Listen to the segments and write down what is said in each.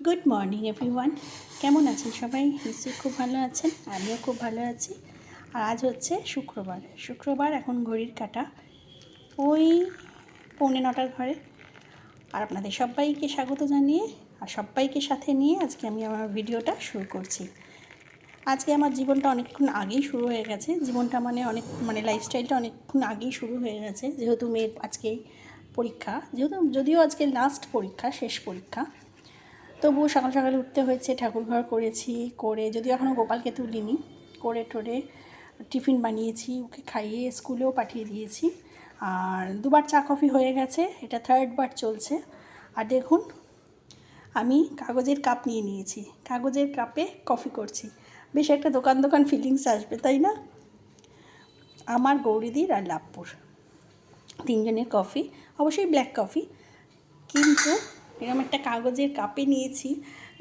Good morning everyone কেমন আছেন সবাই? নিশ্চয়ই খুব ভালো আছেন, আমিও খুব ভালো আছি। আর আজ হচ্ছে শুক্রবার। শুক্রবার, এখন ঘড়ির কাটা। ওই পৌনে নটার ঘরে। আর আপনাদের সবাইকে স্বাগত জানিয়ে, আর সবাইকে সাথে নিয়ে আজকে আমি আমার ভিডিওটা শুরু করছি। আজকে আমার জীবনটা অনেকক্ষণ আগেই শুরু হয়ে গেছে। জীবনটা মানে অনেক মানে লাইফস্টাইলটা অনেকক্ষণ আগেই শুরু হয়ে গেছে। যেহেতু মেয়ের আজকেই পরীক্ষা, যেহেতু যদিও আজকে লাস্ট পরীক্ষা, শেষ পরীক্ষা তবুও সকাল সকালে উঠতে হয়েছে ঠাকুর ঘর করেছি, করে যদিও এখনও গোপালকে তুলিনি, করে টোরে টিফিন বানিয়েছি, ওকে খাইয়ে স্কুলেও পাঠিয়ে দিয়েছি। আর দুবার চা কফি হয়ে গেছে, এটা থার্ড বার চলছে। আর দেখুন, আমি কাগজের কাপ নিয়ে নিয়েছি, কাগজের কাপে কফি করছি। বেশ একটা দোকান দোকান ফিলিংস আসবে, তাই না? আমার গৌরীদির আর লাভপুর তিনজনের কফি অবশ্যই ব্ল্যাক কফি কিন্তু এরকম একটা কাগজের কাপে নিয়েছি।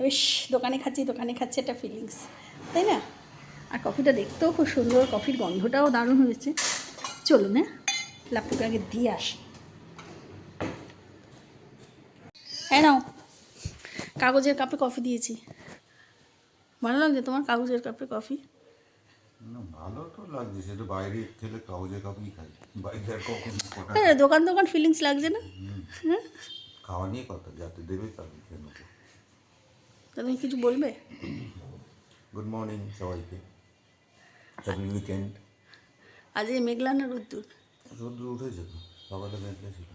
বেশ দোকানে খাচ্ছি দোকানে খাচ্ছি একটা ফিলিংস তাই না? আর কফিটা দেখতেও খুব সুন্দর কফির গন্ধটাও দারুণ হয়েছে। চলুন হ্যাঁ? লাপুকে আগে দিয়ে আসি। হ্যাঁ নাও কাগজের কাপে কফি দিয়েছি। ভালো লাগছে তোমার কাগজের কাপে কফি ভালো তো লাগছে সেটা বাইরে খেলে কাগজের কাপই খাই। বাইরে আর কখন কটা হ্যাঁ দোকান দোকান ফিলিংস লাগছে না? হ্যাঁ? খাওয়া নিয়ে কথা যাতে দেবে তাদের জন্য তা। তুমি কিছু বলবে? গুড মর্নিং সবাইকে। হ্যাপি উইকেন্ড আজ এই মেঘলা না রোদ্দুর? রোদ্র উঠেছে তো সকালে মেঘলে ছিল।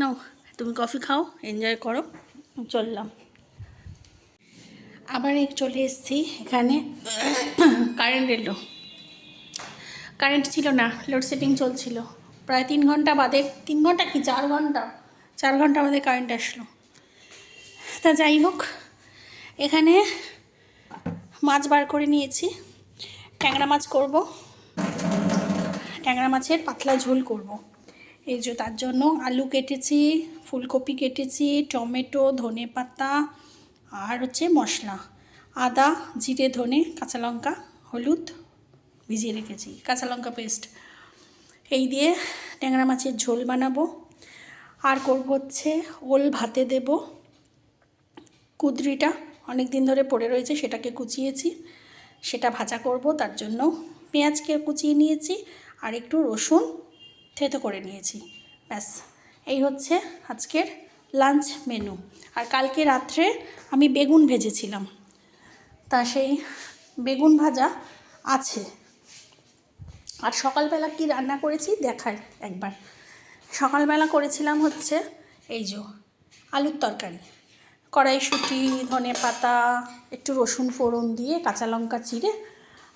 নাও তুমি কফি খাও এনজয় করো চললাম। আবার চলে এসেছি এখানে কারেন্ট এলো। কারেন্ট ছিল না লোডশেডিং চলছিল। প্রায় তিন ঘণ্টা বাদে তিন ঘণ্টা কি চার ঘণ্টা? চার ঘণ্টা আমাদের কারেন্ট আসলো। তা যাই হোক, এখানে মাছ বার করে নিয়েছি। ট্যাংরা মাছ করব। ট্যাংরা মাছের পাতলা ঝোল করব। এই যে তার জন্য আলু কেটেছি, ফুলকপি কেটেছি, টমেটো, ধনে পাতা আর হচ্ছে মশলা। আদা, জিরে, ধনে, কাঁচা লঙ্কা, হলুদ ভিজিয়ে রেখেছি। কাঁচা লঙ্কা পেস্ট এই দিয়ে ট্যাংরা মাছের ঝোল বানাবো। আর করব হচ্ছে ওল ভাতে দেব। কুদরিটা অনেক দিন ধরে পড়ে রয়েছে, সেটাকে কুচিয়েছি। সেটা ভাজা করব, তার জন্য পেঁয়াজকে কুচিয়ে নিয়েছি আর একটু রসুন থেতো করে নিয়েছি। ব্যাস, এই হচ্ছে আজকের লাঞ্চ মেনু। আর কালকে রাত্রে আমি বেগুন ভেজেছিলাম। তা সেই বেগুন ভাজা আছে। আর সকালবেলা কি রান্না করেছি দেখায় একবার। সকালবেলা করেছিলাম হচ্ছে এই যে আলুর তরকারি। কড়াইশুঁটি ধনে পাতা, একটু রসুন ফোড়ন দিয়ে কাঁচা লঙ্কা চিড়ে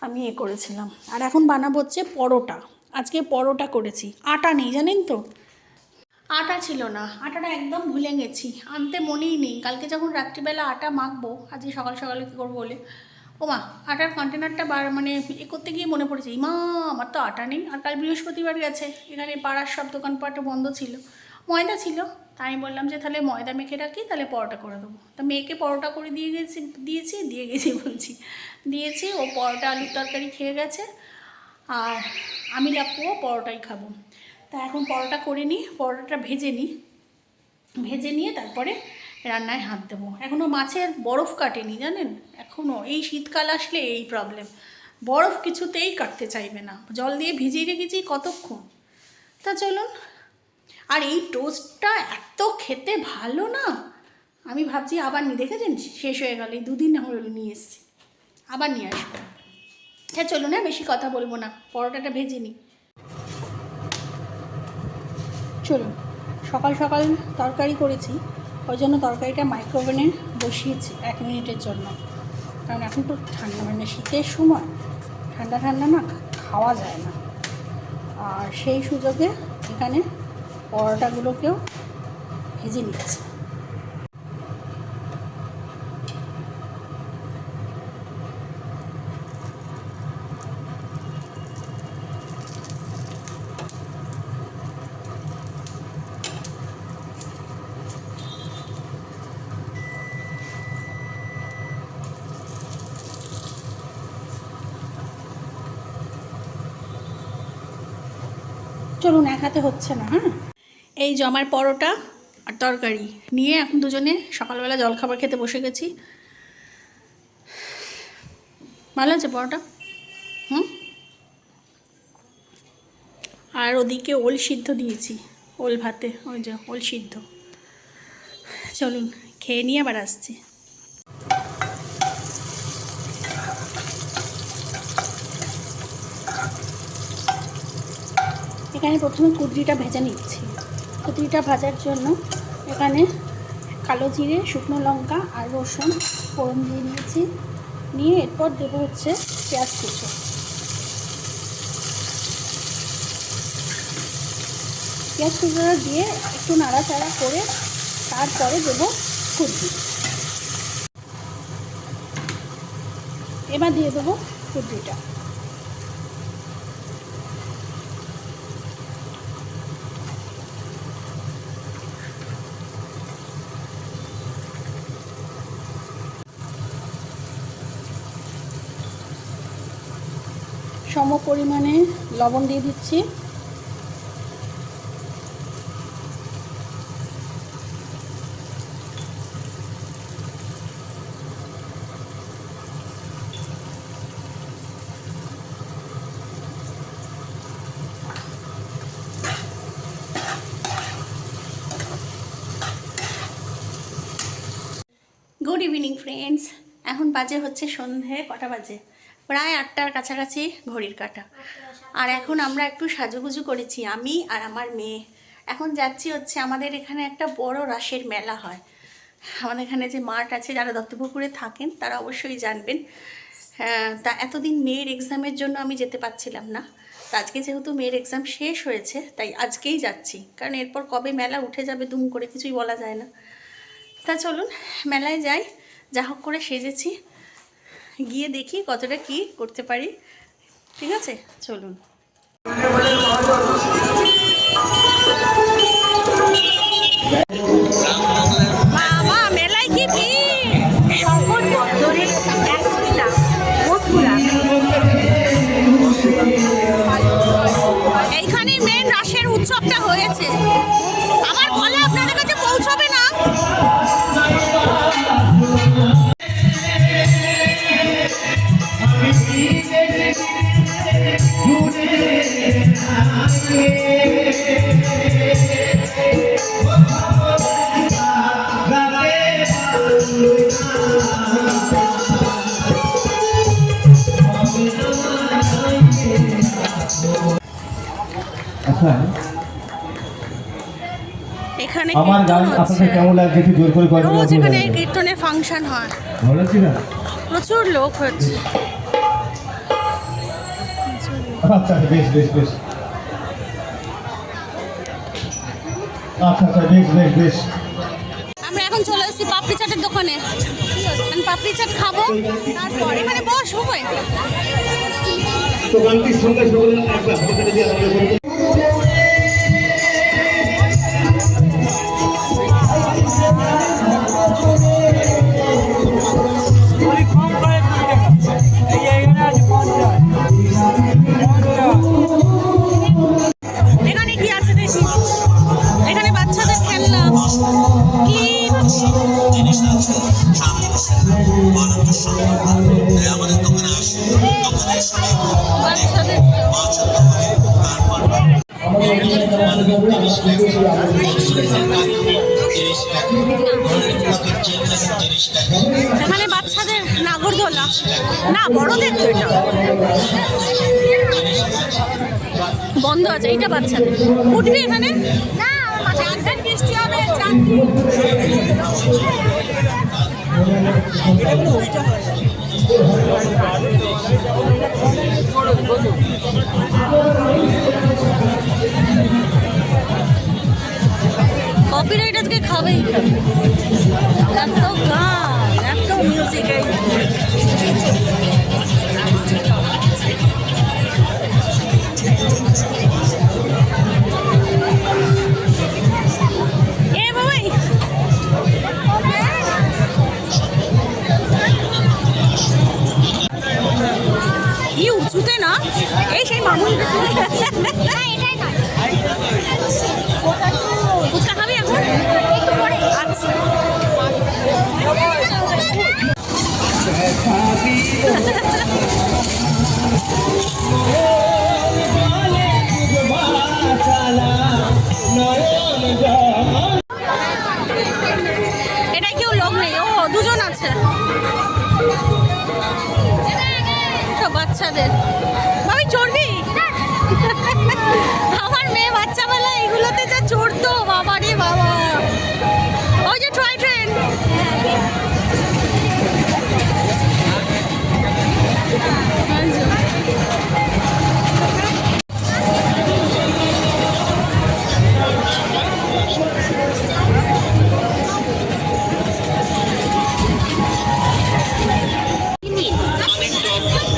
আমি এ করেছিলাম। আর এখন বানাবো হচ্ছে পরোটা। আজকে পরোটা করেছি। আটা নেই, জানেন তো? আটা ছিল না। আটাটা একদম ভুলে গেছি। আনতে মনেই নেই। কালকে যখন রাত্রিবেলা আটা মাখবো, আজকে সকাল সকালে কী করব বলে? ও মা আটার কন্টেনারটা বার মানে এ করতে গিয়ে মনে পড়েছে, ইমা, আমার তো আটা নেই, আর কাল বৃহস্পতিবার গেছে, এখানে পাড়ার সব দোকানপাটও বন্ধ ছিল। ময়দা ছিল তাই আমি বললাম যে তাহলে ময়দা মেখে রাখি, তাহলে পরোটা করে দেবো। তা মেয়েকে পরোটা করে দিয়ে গেছি, দিয়েছি, দিয়ে গেছি বলছি। দিয়েছি, ও পরোটা আলুর তরকারি খেয়ে গেছে, আর আমি লাপুও পরোটাই খাব। তা এখন পরোটা করে নিই, পরোটাটা ভেজে নিই। ভেজে নিয়ে তারপরে রান্নায় হাত দেবো। এখনও মাছের বরফ কাটেনি, জানেন? এখনও এই শীতকাল আসলে এই প্রবলেম বরফ কিছুতেই কাটতে চাইবে না। জল দিয়ে ভিজিয়ে রেখেছি কতক্ষণ? তা চলুন। আর এই টোস্টটা এত খেতে ভালো না। আমি ভাবছি আবার নিয়ে, দেখেছেন? শেষ হয়ে গেল, এই দুদিন হলো নিয়ে এসেছি। আবার নিয়ে আসব। হ্যাঁ চলুন হ্যাঁ বেশি কথা বলব না। পরোটাটা ভেজে নিই। চলুন, সকাল সকাল তরকারি করেছি। ওই জন্য তরকারিটা মাইক্রোওভেনে বসিয়েছি এক মিনিটের জন্য। কারণ এখন তো ঠান্ডা মানে শীতের সময় ঠান্ডা ঠান্ডা না খাওয়া যায় না। আর সেই সুযোগে এখানে পরোটাগুলোকেও ভেজে নিচ্ছি। চলুন এক হাতে হচ্ছে না হ্যাঁ? এই জমার পরোটা আর তরকারি। নিয়ে এখন দুজনে সকালবেলা জলখাবার খেতে বসে গেছি। ভালো আছে পরোটা? হুম? আর ওদিকে ওল সিদ্ধ দিয়েছি, ওল ভাতে, ওই যে ওল সিদ্ধ। চলুন, খেয়ে নিয়ে আবার আসছি। এখানে প্রথমে কুদরিটা ভেজে নিচ্ছি। কুদরিটা ভাজার জন্য এখানে কালো জিরে, শুকনো লঙ্কা আর রসুন ফোড়ন দিয়ে নিয়েছি নিয়ে এরপর দেবো হচ্ছে পেঁয়াজ কুচো। পেঁয়াজ কুচোটা দিয়ে একটু নাড়াচাড়া করে তারপরে দেবো কুদরি। এবার দিয়ে দেবো কুদরিটা। সম পরিমাণে লবণ দিয়ে দিচ্ছি। গুড ইভিনিং ফ্রেন্ডস এখন বাজে হচ্ছে সন্ধে কটা বাজে? প্রায় আটটার কাছাকাছি ঘড়ির কাটা। আর এখন আমরা একটু সাজুগুজু করেছি আমি আর আমার মেয়ে। এখন যাচ্ছি হচ্ছে আমাদের এখানে একটা বড় রাসের মেলা হয়। আমাদের এখানে যে মাঠ আছে যারা দত্তপুকুরে থাকেন তারা অবশ্যই জানবেন। হ্যাঁ, তা এতদিন মেয়ের এক্সামের জন্য আমি যেতে পারছিলাম না। তা আজকে যেহেতু মেয়ের এক্সাম শেষ হয়েছে তাই আজকেই যাচ্ছি। কারণ এরপর কবে মেলা উঠে যাবে দুম করে কিছুই বলা যায় না। তা চলুন মেলায় যাই যা হোক করে সেজেছি। গিয়ে দেখি কতটা কি করতে পারি। ঠিক আছে? চলুন। মেলায় কি এইখানে মেন রাসের উৎসবটা হয়েছে। এখানে আমার গান আপনাদের কেমন লাগছে একটু জোর করে কয়েকটা রোজ এখানে? কীর্তনের ফাংশন হয়। ভালো লাগছে না? প্রচুর লোক হচ্ছে। আচ্ছা আচ্ছা, বেশ বেশ বেশ। আচ্ছা আচ্ছা বেশ বেশ বেশ। আমরা এখন চলে এসেছি পাপড়ি চাটের দোকানে। আমি পাপড়ি চাট খাব তারপর এখানে বস ভাই তো গানটির সঙ্গে সকলে একবার বড়দের তো এটা বন্ধ আছে এইটা বাচ্চাদের উঠবি এখানে? না বৃষ্টি হবে কপিরাইট আজকে খাবেই খাবে এত গান এত মিউজিক যা চড়তো বাবা রে বাবা। ওই যে টয় ট্রেন।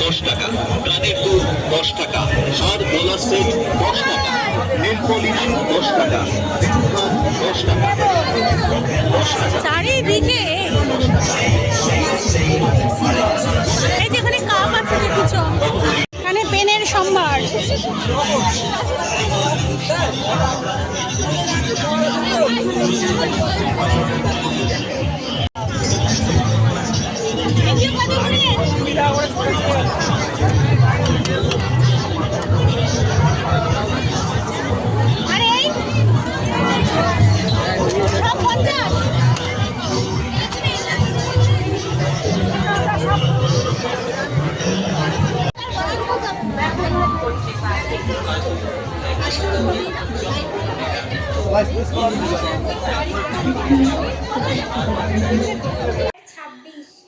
দশ টাকা দুল দশ টাকা হার ডলার সেট দশ টাকা। নেল পলিশ দশ টাকা চারিদিকে এই যে এখানে কাপ আছে দেখেছ? এখানে পেনের সম্ভার।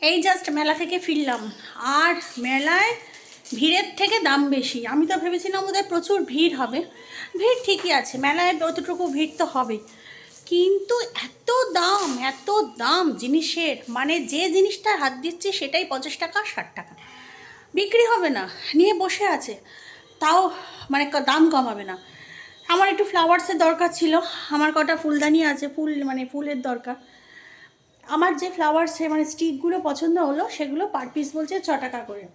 এই জাস্ট মেলা থেকে ফিরলাম। আর মেলায় ভিড়ের থেকে দাম বেশি। আমি তো ভেবেছিলাম বোধহয় প্রচুর ভিড় হবে। ভিড় ঠিকই আছে, মেলায় অতটুকু ভিড় তো হবে কিন্তু এত দাম এত দাম জিনিসের মানে যে জিনিসটা হাত দিচ্ছি সেটাই পঞ্চাশ টাকা, ষাট টাকা। বিক্রি হবে না, নিয়ে বসে আছে। তাও মানে দাম কমাবে না। আমার একটু ফ্লাওয়ার্সের দরকার ছিল, আমার কটা ফুলদানি আছে, ফুল মানে ফুলের দরকার। আমার যে ফ্লাওয়ার্সে মানে স্টিকগুলো পছন্দ হলো, সেগুলো পার পিস বলছে ছ টাকা করে।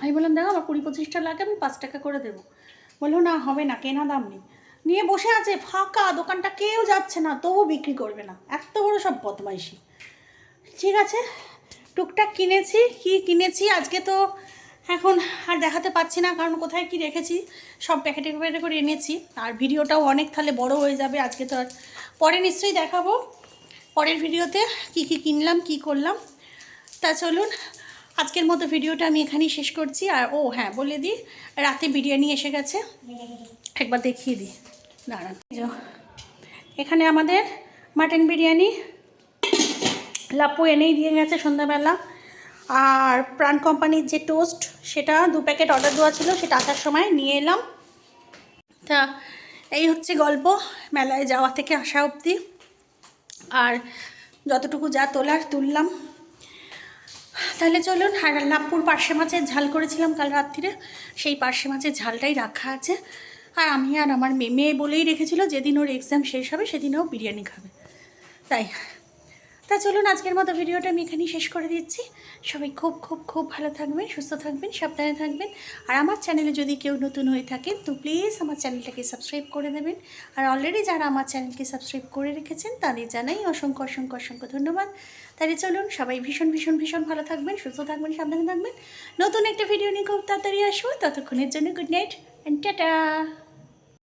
আমি বললাম দেখো আমার কুড়ি পঁচিশটা লাগে, আমি পাঁচ টাকা করে দেবো। বলল, না, হবে না, কেনা দাম নেই। নিয়ে বসে আছে, ফাঁকা, দোকানটা কেউ যাচ্ছে না, তবু বিক্রি করবে না। এত বড় সব বদমাইশি। ঠিক আছে, টুকটাক কিনেছি, কি কিনেছি, আজকে তো এখন আর দেখাতে পাচ্ছি না, কারণ কোথায় কি রেখেছি, সব প্যাকেটে প্যাকেটে করে এনেছি। আর ভিডিওটাও অনেক তাহলে বড় হয়ে যাবে, আজকে তো আর পরে নিশ্চয়ই দেখাবো। পরের ভিডিওতে কি কি কিনলাম, কি করলাম। তা চলুন আজকের মতো ভিডিওটা আমি এখানেই শেষ করছি। আর ও হ্যাঁ বলে দিই, রাতে বিরিয়ানি এসে গেছে। একবার দেখিয়ে দিই। দাঁড়ান। এখানে আমাদের মাটন বিরিয়ানি। লাপু এনেই দিয়ে গেছে সন্ধ্যাবেলা। আর প্রাণ কোম্পানির যে টোস্ট, সেটা দু প্যাকেট অর্ডার দেওয়া ছিল, সেটা আসার সময় নিয়ে এলাম। তা, এই হচ্ছে গল্প, মেলায় যাওয়া থেকে আসা অবধি। আর যতটুকু যা তোলার, তুললাম। তাহলে চলুন, আর পার্শে মাছের ঝাল করেছিলাম কাল রাত্রিরে, সেই পার্শে মাছের ঝালটাই রাখা আছে। আর আমি আর আমার মেয়ে বলেই রেখেছিল, যেদিন ওর এক্সাম শেষ হবে, সেদিন ও বিরিয়ানি খাবে। তাই। তা চলুন আজকের মতো ভিডিওটা আমি এখানেই শেষ করে দিচ্ছি। সবাই খুব খুব খুব ভালো থাকবেন, সুস্থ থাকবেন, সাবধানে থাকবেন। আর আমার চ্যানেলে যদি কেউ নতুন হয়ে থাকেন, তো প্লিজ আমার চ্যানেলটাকে সাবস্ক্রাইব করে দেবেন। আর অলরেডি যারা আমার চ্যানেলকে সাবস্ক্রাইব করে রেখেছেন, তাদের জানাই অসংখ্য অসংখ্য অসংখ্য ধন্যবাদ। তাহলে চলুন সবাই ভীষণ ভীষণ ভীষণ ভালো থাকবেন, সুস্থ থাকবেন, সাবধানে থাকবেন। নতুন একটা ভিডিও নিয়ে খুব তাড়াতাড়ি আসব। ততক্ষণের জন্য গুড নাইট অ্যান্ড টাটা